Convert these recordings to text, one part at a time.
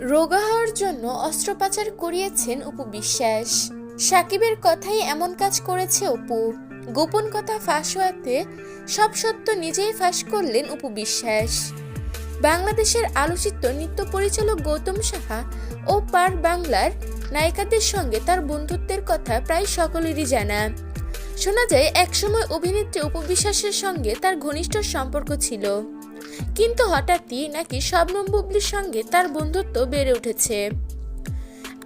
রোগা হওয়ার জন্য অস্ত্রোপচার করিয়েছেন অপু বিশ্বাস। সাকিবের কথাই এমন কাজ করেছে অপু। গোপন কথা ফাঁস হওয়াতে সব সত্য নিজেই ফাঁস করলেন অপু বিশ্বাস। বাংলাদেশের আলোচিত নৃত্য পরিচালক গৌতম সাহা ও পার বাংলার নায়িকাদের সঙ্গে তার বন্ধুত্বের কথা প্রায় সকলেরই জানা। শোনা যায়, একসময় অভিনেত্রী উপবিশ্বাসের সঙ্গে তার ঘনিষ্ঠ সম্পর্ক ছিল। কিন্তু হঠাৎই নাকি শবনম বুবলির সঙ্গে তার বন্ধুত্ব বেড়ে উঠেছে।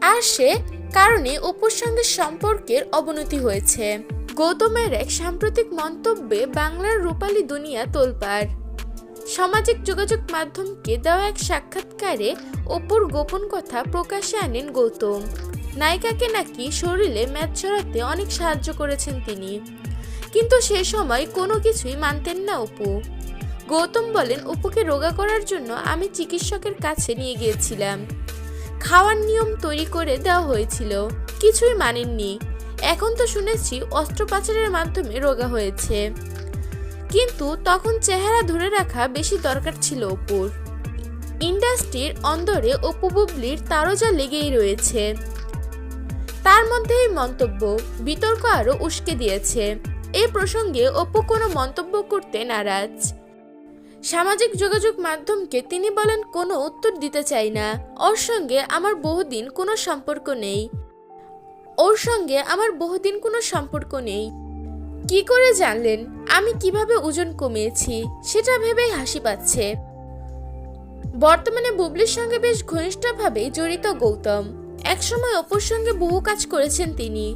আর সে কারণে অপুর সঙ্গে সম্পর্কের অবনতি হয়েছে। গৌতমের এক সাম্প্রতিক মন্তব্যে বাংলার রূপালী দুনিয়া তোলপাড়। সামাজিক যোগাযোগ মাধ্যমকে দেওয়া এক সাক্ষাৎকারে অপুর গোপন কথা প্রকাশ্যে আনেন গৌতম। নায়িকাকে নাকি শরীরে ম্যাচ ছড়াতে অনেক সাহায্য করেছেন তিনি। কিন্তু সে সময় কোনো কিছুই মানতেন না অপু। গৌতম বলেন, অপুকে রোগা করার জন্য আমি চিকিৎসকের কাছে নিয়ে গিয়েছিলাম। খাওয়ার নিয়ম তৈরি করে দেওয়া হয়েছিল। কিছুই মানেননি। এখন তো শুনেছি অস্ত্রোপচারের মাধ্যমে রোগা হয়েছে। কিন্তু তখন চেহারা ধরে রাখা বেশি দরকার ছিল অপুর। ইন্ডাস্ট্রির অন্দরে অপু বুবলির তারজা লেগেই রয়েছে। তার মধ্যে এই মন্তব্য, বিতর্ক আরও উস্কে দিয়েছে। এ প্রসঙ্গে অপু কোনো মন্তব্য করতে নারাজ। সামাজিক যোগাযোগ মাধ্যমকে তিনি বলেন, কোনো উত্তর দিতে চাই না। ওর সঙ্গে আমার বহুদিন কোনো সম্পর্ক নেই। ওর সঙ্গে আমার বহুদিন কোনো সম্পর্ক নেই। কি করে জানলেন? আমি কীভাবে ওজন কমিয়েছি? সেটা ভেবেই হাসি পাচ্ছে। বর্তমানে বুবলির সঙ্গে বেশ ঘনিষ্ঠভাবেই জড়িত গৌতম। একসময় অপুর সঙ্গে বহু কাজ করেছেন তিনি।